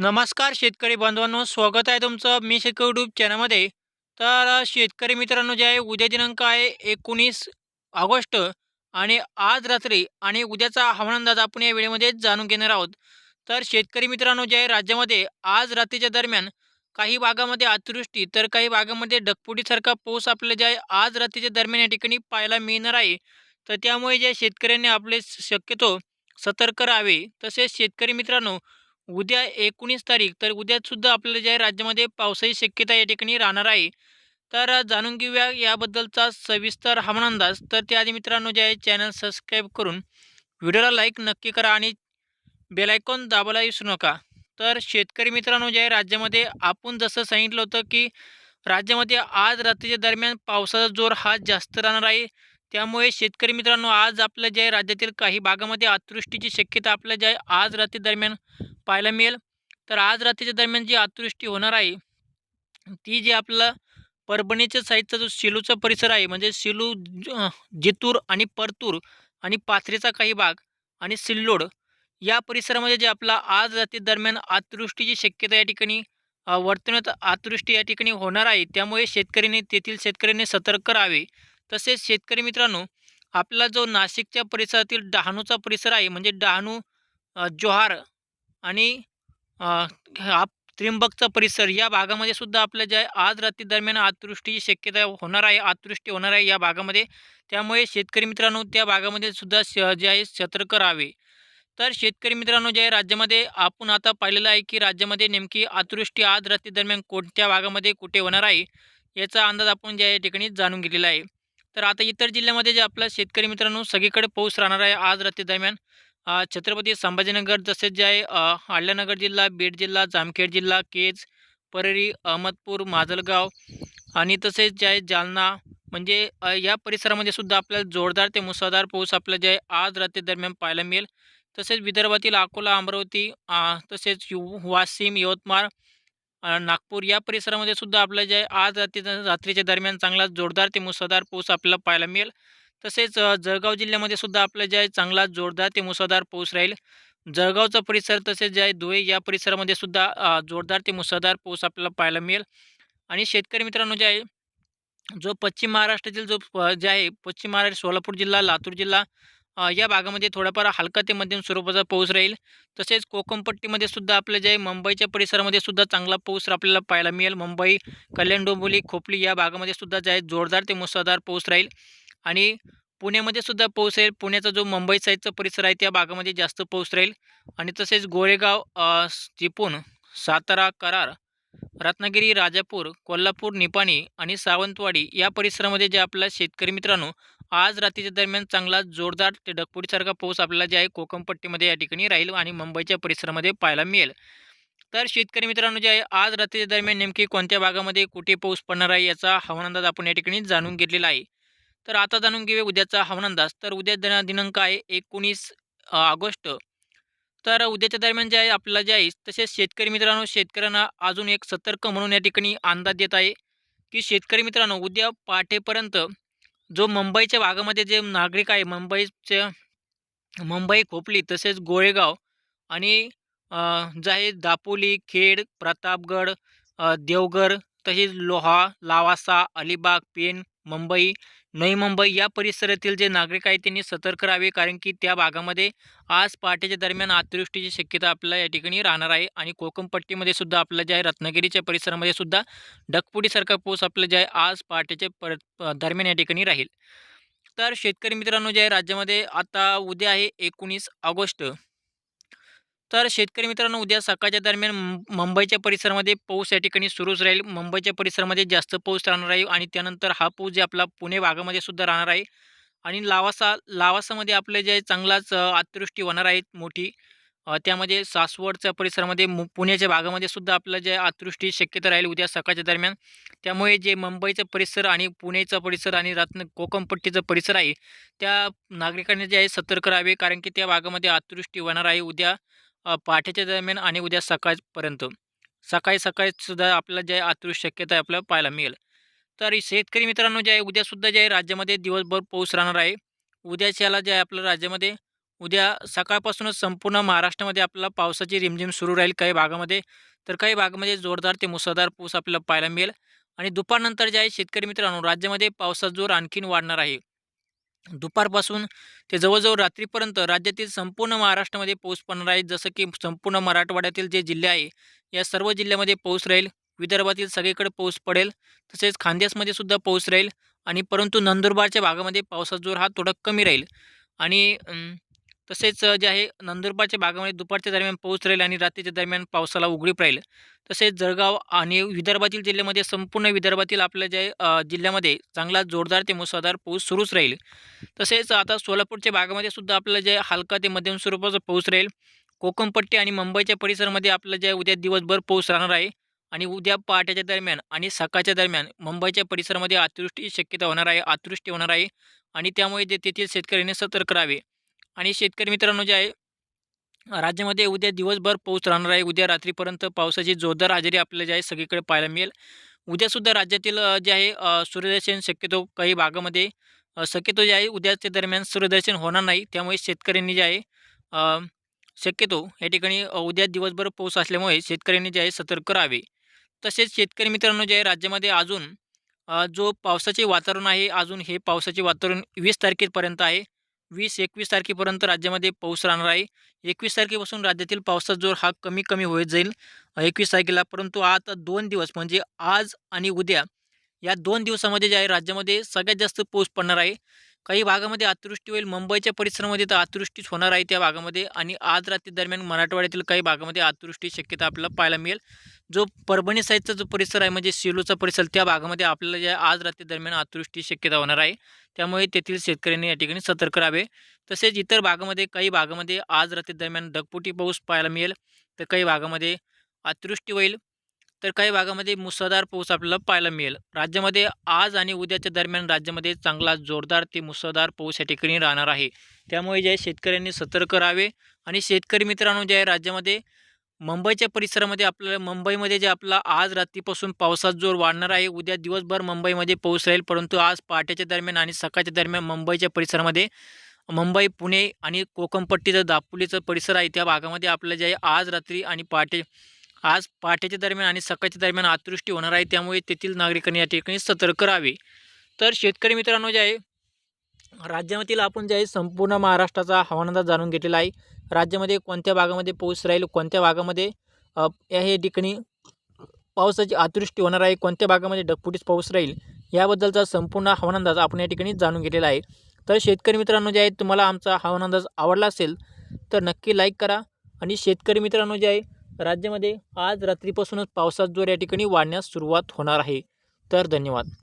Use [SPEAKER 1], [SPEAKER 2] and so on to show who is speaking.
[SPEAKER 1] नमस्कार शेतकरी बांधवांनो स्वागत आहे तुमचं मी शेतकरी यूट्यूब चॅनलमध्ये तर शेतकरी मित्रांनो जे आहे उद्या दिनांक आहे एकोणीस ऑगस्ट आणि आज रात्री आणि उद्याचा हवामान अंदाज आपण या वेळेमध्ये जाणून घेणार आहोत. तर शेतकरी मित्रांनो जे आहे राज्यामध्ये आज रात्रीच्या दरम्यान काही भागामध्ये अतिवृष्टी तर काही भागामध्ये ढगफुटीसारखा पाऊस आपल्याला जे आहे आज रात्रीच्या दरम्यान या ठिकाणी पाहायला मिळणार आहे. तर त्यामुळे जे शेतकऱ्यांनी आपले शक्यतो सतर्क राहावे. तसेच शेतकरी मित्रांनो उद्या एकोणीस तारीख तर उद्यासुद्धा आपल्याला जे आहे राज्यामध्ये पावसाची शक्यता या ठिकाणी राहणार आहे तर जाणून घेऊया याबद्दलचा सविस्तर हवामान अंदाज तर त्याआधी मित्रांनो जे आहे चॅनल सबस्क्राईब करून व्हिडिओला लाईक नक्की करा आणि बेलायकॉन दाबायला विसरू नका. तर शेतकरी मित्रांनो जे आहे राज्यामध्ये आपण जसं सांगितलं होतं की राज्यामध्ये आज रात्रीच्या दरम्यान पावसाचा जोर हा जास्त राहणार आहे. त्यामुळे शेतकरी मित्रांनो आज आपल्या जे आहे राज्यातील काही भागामध्ये अतिवृष्टीची शक्यता आपल्या जे आहे आज रात्री दरम्यान पाहायला मिळेल. तर आज रात्रीच्या दरम्यान जी अतिवृष्टी होणार आहे ती जी आपलं परभणीच्या साईडचा जो सेलूचा परिसर आहे म्हणजे सिलू जितूर आणि परतूर आणि पाथरीचा काही भाग आणि सिल्लोड या परिसरामध्ये जे आपला आज रात्री दरम्यान अतिवृष्टीची शक्यता या ठिकाणी वर्तवण्यात अतिवृष्टी या ठिकाणी होणार आहे. त्यामुळे शेतकऱ्यांनी तेथील शेतकऱ्यांनी सतर्क राहावे. तसेच शेतकरी मित्रांनो आपला जो नाशिकच्या परिसरातील डहाणूचा परिसर आहे म्हणजे डहाणू जोहार आणि हा त्रिंबकचा परिसर या भागामध्ये सुद्धा आपल्या ज्या आज रात्री दरम्यान अतिवृष्टीची शक्यता होणार आहे अतिवृष्टी होणार आहे या भागामध्ये. त्यामुळे शेतकरी मित्रांनो त्या भागामध्ये सुद्धा श जे आहे सतर्क राहावे. तर शेतकरी मित्रांनो जे आहे राज्यामध्ये आपण आता पाहिलेलं आहे की राज्यामध्ये नेमकी अतिवृष्टी आज रात्री दरम्यान कोणत्या भागामध्ये कुठे होणार आहे याचा अंदाज आपण ज्या या ठिकाणी जाणून घेतलेला आहे. तर आता इतर जिल्ह्यामध्ये जे आपला शेतकरी मित्रांनो सगळीकडे पाऊस राहणार आहे आज रात्री दरम्यान. छत्रपती संभाजीनगर जसे जे आहे आडल्यानगर जिल्हा बीड जिल्हा जामखेड जिल्हा केज परळी अहमदपूर माजलगाव आणि तसेच जे आहे जालना. म्हणजे या परिसरामध्ये सुद्धा आपल्याला जोरदार ते मुसळधार पाऊस आपल्याला जे आहे आज रात्री दरम्यान पाहायला मिळेल. तसेच विदर्भातील अकोला अमरावती तसेच यु वाशिम यवतमाळ नागपूर या परिसरामध्ये सुद्धा आपल्याला जे आहे आज रात्री रात्रीच्या दरम्यान चांगला जोरदार ते मुसळधार पाऊस आपल्याला पाहायला मिळेल. तसेच जळगाव जिल्ह्यामध्ये सुद्धा आपलं जे आहे चांगला जोरदार ते मुसळधार पाऊस राहील. जळगावचा परिसर तसेच जे आहे धुळे या परिसरामध्ये सुद्धा जोरदार ते मुसळधार पाऊस आपल्याला पाहायला मिळेल. आणि शेतकरी मित्रांनो जे आहे जो पश्चिम महाराष्ट्रातील जो जे आहे पश्चिम महाराष्ट्र सोलापूर जिल्हा लातूर जिल्हा या भागामध्ये थोडाफार हलका ते मध्यम स्वरूपाचा पाऊस राहील. तसेच कोकणपट्टीमध्ये सुद्धा आपलं जे आहे मुंबईच्या परिसरामध्ये सुद्धा चांगला पाऊस आपल्याला पाहायला मिळेल. मुंबई कल्याण डोंबिवली खोपली या भागामध्ये सुद्धा जे आहे जोरदार ते मुसळधार पाऊस राहील. आणि पुण्यामध्ये सुद्धा पाऊस येईल. पुण्याचा जो मुंबई साईडचा परिसर आहे त्या भागामध्ये जास्त पाऊस राहील. आणि तसेच गोरेगाव अ, सातारा करार रत्नागिरी राजापूर कोल्हापूर निपाणी आणि सावंतवाडी या परिसरामध्ये जे आपल्या शेतकरी मित्रांनो आज रात्रीच्या दरम्यान चांगला जोरदार ते ढगफुटीसारखा पाऊस आपल्याला जे आहे कोकमपट्टीमध्ये या ठिकाणी राहील आणि मुंबईच्या परिसरामध्ये पाहायला मिळेल. तर शेतकरी मित्रांनो जे आहे आज रात्रीच्या दरम्यान नेमकी कोणत्या भागामध्ये कुठे पाऊस पडणार आहे याचा हवामान अंदाज आपण या ठिकाणी जाणून घेतलेला आहे. तर आता जाणून घेऊया उद्याचा हवामान अंदाज तर उद्या दिना- दिनांक आहे एकोणीस ऑगस्ट. तर उद्याच्या दरम्यान जे आहे आपल्याला जे आहे तसेच शेतकरी मित्रांनो शेतकऱ्यांना अजून एक सतर्क म्हणून या ठिकाणी अंदाज देत आहे की शेतकरी मित्रांनो उद्या पहाटेपर्यंत जो मुंबईच्या भागामध्ये जे नागरिक आहे मुंबईच्या मुंबई खोपली तसेच गोळेगाव आणि जे आहे दापोली खेड प्रतापगड देवघर तसेच लोहा लावासा अलिबाग पेन मुंबई नवी मुंबई या परिसरातील जे नागरिक आहेत त्यांनी सतर्क राहावे कारण की त्या भागामध्ये आज पहाटेच्या दरम्यान अतिवृष्टीची शक्यता आपल्याला या ठिकाणी राहणार आहे. आणि कोकणपट्टीमध्ये सुद्धा आपलं जे आहे रत्नागिरीच्या परिसरामध्ये सुद्धा ढगफुटीसारखा पाऊस आपलं जे आहे आज पहाटेच्या पर दरम्यान या ठिकाणी राहील. तर शेतकरी मित्रांनो जे आहे राज्यामध्ये आता उद्या आहे एकोणीस ऑगस्ट. तर शेतकरी मित्रांनो उद्या सकाळच्या दरम्यान मुंबईच्या परिसरामध्ये पाऊस या ठिकाणी सुरूच राहील. मुंबईच्या परिसरामध्ये जास्त पाऊस राहणार आहे आणि त्यानंतर हा पाऊस जे आपला पुणे भागामध्ये सुद्धा राहणार आहे आणि लावासा लावासामध्ये आपले जे चांगलाच अतिवृष्टी होणार आहे मोठी. त्यामध्ये सासवडच्या परिसरामध्ये मु पुण्याच्या भागामध्ये सुद्धा आपलं जे अतिवृष्टी शक्यता राहील उद्या सकाळच्या दरम्यान. त्यामुळे जे मुंबईचा परिसर आणि पुणेचा परिसर आणि रत्न कोकमपट्टीचा परिसर आहे त्या नागरिकांनी जे आहे सतर्क राहावे कारण की त्या भागामध्ये अतिवृष्टी होणार आहे उद्या. पहाटेच्या दरम्यान आणि उद्या सकाळपर्यंत. सकाळी सकाळीसुद्धा आपल्याला जे आहे शक्यता आहे आपल्याला पाहायला मिळेल. तर शेतकरी मित्रांनो जे आहे उद्यासुद्धा जे आहे राज्यामध्ये दिवसभर पाऊस राहणार आहे. उद्याच्याला जे आहे आपल्या राज्यामध्ये उद्या सकाळपासूनच संपूर्ण महाराष्ट्रामध्ये आपल्याला पावसाची रिमझिम सुरू राहील काही भागामध्ये. तर काही भागामध्ये जोरदार ते मुसळधार पाऊस आपल्याला पाहायला मिळेल. आणि दुपारनंतर जे आहे शेतकरी मित्रांनो राज्यामध्ये पावसाचा जोर आणखीन वाढणार आहे. दुपारपासून ते जवळजवळ रात्रीपर्यंत राज्यातील संपूर्ण महाराष्ट्रामध्ये पाऊस पडणार आहे. जसं की संपूर्ण मराठवाड्यातील जे जिल्हे आहे या सर्व जिल्ह्यामध्ये पाऊस राहील. विदर्भातील सगळीकडे पाऊस पडेल. तसेच खानदेशमध्ये सुद्धा पाऊस राहील. आणि परंतु नंदुरबारच्या भागामध्ये पावसाचा जोर हा थोडा कमी राहील. आणि तसेच जे आहे नंदुरबारच्या भागामध्ये दुपारच्या दरम्यान पाऊस राहील आणि रात्रीच्या दरम्यान पावसाला उघडीप राहील. तसेच जळगाव आणि विदर्भातील जिल्ह्यामध्ये संपूर्ण विदर्भातील आपल्या जे जिल्ह्यामध्ये चांगला जोरदार ते मुसळधार पाऊस सुरूच राहील. तसेच आता सोलापूरच्या भागामध्ये सुद्धा आपलं जे हलका ते मध्यम स्वरूपाचा पाऊस राहील. कोकणपट्टी आणि मुंबईच्या परिसरामध्ये आपलं जे उद्या दिवसभर पाऊस राहणार आहे आणि उद्या पहाटेच्या दरम्यान आणि सकाळच्या दरम्यान मुंबईच्या परिसरामध्ये अतिवृष्टीची शक्यता होणार आहे अतिवृष्टी होणार आहे आणि त्यामुळे ते तेथील शेतकऱ्यांनी सतर्क राहावे. आणि शेतकरी मित्रांनो जे आहे राज्यामध्ये उद्या दिवसभर पाऊस राहणार आहे. उद्या रात्रीपर्यंत पावसाची जोरदार हजेरी आपल्याला जे आहे सगळीकडे पाहायला मिळेल. उद्यासुद्धा राज्यातील जे आहे सूर्यदर्शन शक्यतो काही भागामध्ये शक्यतो जे आहे उद्याच्या दरम्यान सूर्यदर्शन होणार नाही. त्यामुळे शेतकऱ्यांनी जे आहे शक्यतो या ठिकाणी उद्या दिवसभर पाऊस असल्यामुळे शेतकऱ्यांनी जे आहे सतर्क राहावे. तसेच शेतकरी मित्रांनो जे आहे राज्यामध्ये अजून जो पावसाचे वातावरण आहे अजून हे पावसाचे वातावरण वीस तारखेपर्यंत आहे. वीस एकवीस तारखेपर्यंत राज्यामध्ये पाऊस राहणार आहे. एकवीस तारखेपासून राज्यातील पावसाचा जोर हा कमी कमी होत जाईल. एकवीस तारखेला परंतु आता दोन दिवस म्हणजे आज आणि उद्या या दोन दिवसामध्ये जे आहे राज्यामध्ये सगळ्यात जास्त पाऊस पडणार आहे. काही भागामध्ये अतिवृष्टी होईल. मुंबईच्या परिसरामध्ये तर अतिवृष्टीच होणार आहे त्या भागामध्ये आणि आज रात्री दरम्यान मराठवाड्यातील काही भागामध्ये अतिवृष्टी शक्यता आपल्याला पाहायला मिळेल. जो परभणी साईडचा जो परिसर आहे म्हणजे सेलूचा परिसर त्या भागामध्ये आपल्याला ज्या आज रात्री दरम्यान अतिवृष्टी शक्यता होणार आहे. त्यामुळे तेथील शेतकऱ्यांनी या ठिकाणी सतर्क राहावे. तसेच इतर भागामध्ये काही भागामध्ये आज रात्री दरम्यान ढगपुटी पाऊस पाहायला मिळेल. तर काही भागामध्ये अतिवृष्टी होईल. तर काही भागामध्ये मुसळधार पाऊस आपल्याला पाहायला मिळेल. राज्यामध्ये आज आणि उद्याच्या दरम्यान राज्यामध्ये चांगला जोरदार ते मुसळधार पाऊस या ठिकाणी राहणार आहे. त्यामुळे जे आहे शेतकऱ्यांनी सतर्क राहावे आणि शेतकरी मित्रांनो जे आहे राज्यामध्ये मुंबईच्या परिसरामध्ये आपल्याला मुंबईमध्ये जे आपला आज रात्रीपासून पावसाचा जोर वाढणार आहे उद्या दिवसभर मुंबईमध्ये पाऊस राहील परंतु आज पहाटेच्या दरम्यान आणि सकाळच्या दरम्यान मुंबईच्या परिसरामध्ये मुंबई पुणे आणि कोकणपट्टीचं दापोलीचं परिसर आहे त्या भागामध्ये आपलं जे आहे आज रात्री आणि पहाटे आज पहाटेच्या दरम्यान आणि सकाळच्या दरम्यान अतिवृष्टी होणार आहे. त्यामुळे तेथील नागरिकांनी या ठिकाणी सतर्क राहावे. तर शेतकरी मित्रांनो जे आहे राज्यामधील आपण जे आहे संपूर्ण महाराष्ट्राचा हवामान जाणून घेतलेला आहे. राज्यामध्ये कोणत्या भागामध्ये पाऊस राहील कोणत्या भागामध्ये या हे ठिकाणी पावसाची अतिवृष्टी होणार आहे कोणत्या भागामध्ये ढगफुटीच पाऊस राहील याबद्दलचा संपूर्ण हवामान अंदाज आपण या ठिकाणी जाणून घेतलेला आहे. तर शेतकरी मित्रांनो जे आहे तुम्हाला आमचा हवामान अंदाज आवडला असेल तर नक्की लाईक करा. आणि शेतकरी मित्रांनो जे आहे राज्यामध्ये आज रात्रीपासूनच पावसाचा जोर या ठिकाणी वाढण्यास सुरुवात होणार आहे. तर धन्यवाद.